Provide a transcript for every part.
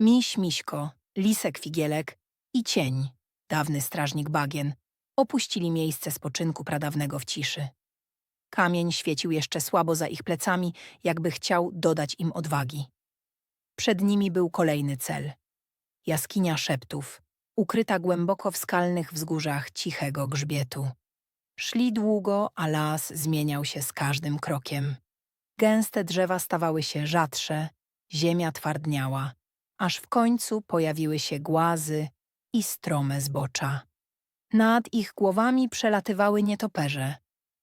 Miś Miśko, Lisek Figielek i Cień, dawny strażnik bagien, opuścili miejsce spoczynku pradawnego w ciszy. Kamień świecił jeszcze słabo za ich plecami, jakby chciał dodać im odwagi. Przed nimi był kolejny cel. Jaskinia szeptów, ukryta głęboko w skalnych wzgórzach cichego grzbietu. Szli długo, a las zmieniał się z każdym krokiem. Gęste drzewa stawały się rzadsze, ziemia twardniała, aż w końcu pojawiły się głazy i strome zbocza. Nad ich głowami przelatywały nietoperze,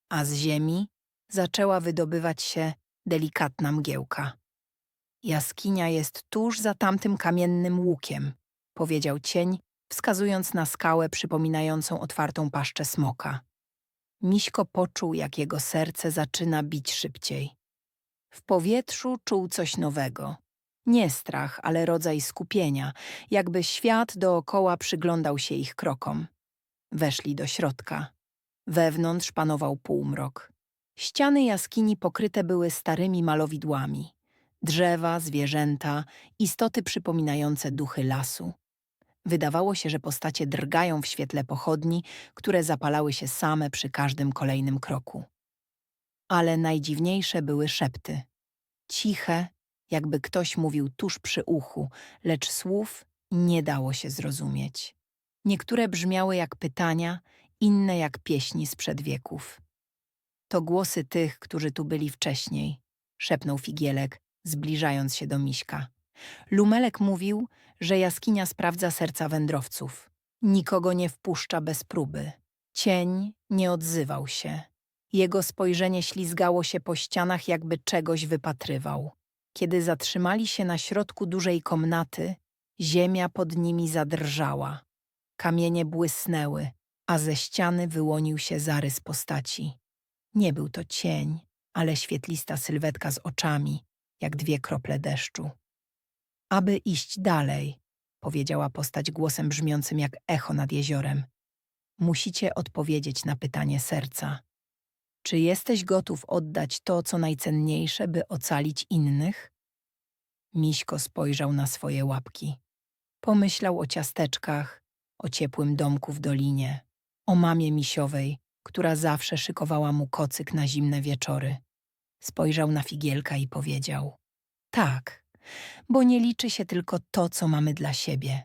a z ziemi zaczęła wydobywać się delikatna mgiełka. Jaskinia jest tuż za tamtym kamiennym łukiem, powiedział cień, wskazując na skałę przypominającą otwartą paszczę smoka. Miśko poczuł, jak jego serce zaczyna bić szybciej. W powietrzu czuł coś nowego. Nie strach, ale rodzaj skupienia, jakby świat dookoła przyglądał się ich krokom. Weszli do środka. Wewnątrz panował półmrok. Ściany jaskini pokryte były starymi malowidłami. Drzewa, zwierzęta, istoty przypominające duchy lasu. Wydawało się, że postacie drgają w świetle pochodni, które zapalały się same przy każdym kolejnym kroku. Ale najdziwniejsze były szepty. Ciche, jakby ktoś mówił tuż przy uchu, lecz słów nie dało się zrozumieć. Niektóre brzmiały jak pytania, inne jak pieśni sprzed wieków. To głosy tych, którzy tu byli wcześniej, szepnął Figielek, zbliżając się do Miśka. Lumelek mówił, że jaskinia sprawdza serca wędrowców. Nikogo nie wpuszcza bez próby. Cień nie odzywał się. Jego spojrzenie ślizgało się po ścianach, jakby czegoś wypatrywał. Kiedy zatrzymali się na środku dużej komnaty, ziemia pod nimi zadrżała. Kamienie błysnęły, a ze ściany wyłonił się zarys postaci. Nie był to cień, ale świetlista sylwetka z oczami, jak dwie krople deszczu. Aby iść dalej, powiedziała postać głosem brzmiącym jak echo nad jeziorem. Musicie odpowiedzieć na pytanie serca. Czy jesteś gotów oddać to, co najcenniejsze, by ocalić innych? Miśko spojrzał na swoje łapki. Pomyślał o ciasteczkach, o ciepłym domku w dolinie, o mamie misiowej, która zawsze szykowała mu kocyk na zimne wieczory. Spojrzał na figielka i powiedział: Tak, bo nie liczy się tylko to, co mamy dla siebie.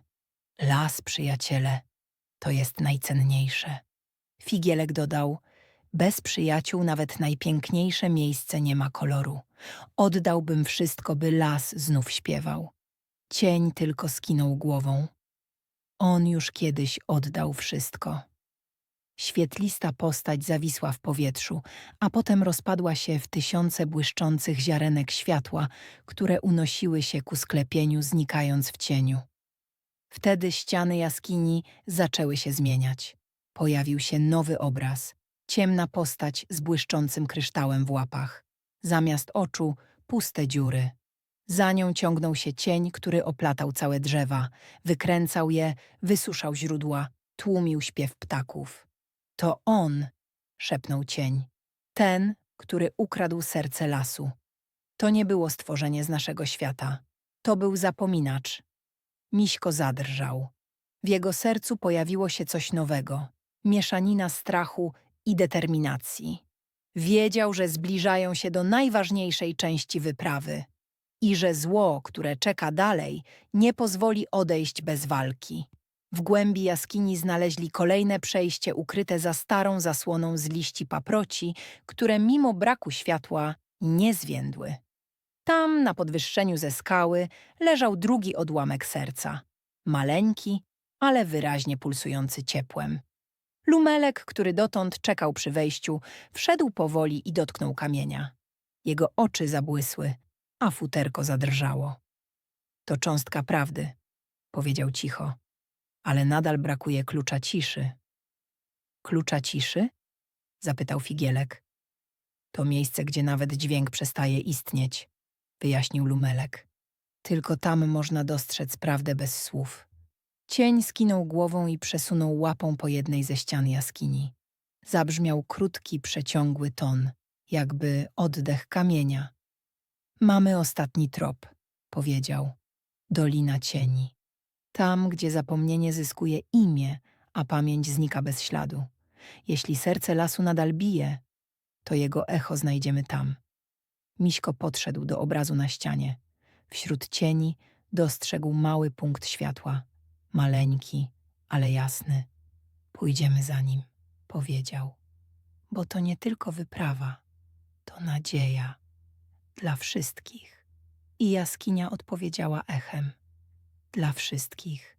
Las, przyjaciele, to jest najcenniejsze. Figielek dodał: Bez przyjaciół nawet najpiękniejsze miejsce nie ma koloru. Oddałbym wszystko, by las znów śpiewał. Cień tylko skinął głową. On już kiedyś oddał wszystko. Świetlista postać zawisła w powietrzu, a potem rozpadła się w tysiące błyszczących ziarenek światła, które unosiły się ku sklepieniu, znikając w cieniu. Wtedy ściany jaskini zaczęły się zmieniać. Pojawił się nowy obraz. Ciemna postać z błyszczącym kryształem w łapach. Zamiast oczu puste dziury. Za nią ciągnął się cień, który oplatał całe drzewa, wykręcał je, wysuszał źródła, tłumił śpiew ptaków. To on, szepnął cień. Ten, który ukradł serce lasu. To nie było stworzenie z naszego świata. To był zapominacz. Miśko zadrżał. W jego sercu pojawiło się coś nowego. Mieszanina strachu i determinacji. Wiedział, że zbliżają się do najważniejszej części wyprawy i że zło, które czeka dalej, nie pozwoli odejść bez walki. W głębi jaskini znaleźli kolejne przejście ukryte za starą zasłoną z liści paproci, które mimo braku światła nie zwiędły. Tam, na podwyższeniu ze skały, leżał drugi odłamek serca. Maleńki, ale wyraźnie pulsujący ciepłem. Lumelek, który dotąd czekał przy wejściu, wszedł powoli i dotknął kamienia. Jego oczy zabłysły, a futerko zadrżało. To cząstka prawdy, powiedział cicho, ale nadal brakuje klucza ciszy. Klucza ciszy? zapytał Figielek. To miejsce, gdzie nawet dźwięk przestaje istnieć, wyjaśnił Lumelek. Tylko tam można dostrzec prawdę bez słów. Cień skinął głową i przesunął łapą po jednej ze ścian jaskini. Zabrzmiał krótki, przeciągły ton, jakby oddech kamienia. Mamy ostatni trop, powiedział. Dolina cieni. Tam, gdzie zapomnienie zyskuje imię, a pamięć znika bez śladu. Jeśli serce lasu nadal bije, to jego echo znajdziemy tam. Miśko podszedł do obrazu na ścianie. Wśród cieni dostrzegł mały punkt światła. Maleńki, ale jasny. Pójdziemy za nim, powiedział. Bo to nie tylko wyprawa, to nadzieja dla wszystkich. I jaskinia odpowiedziała echem. Dla wszystkich.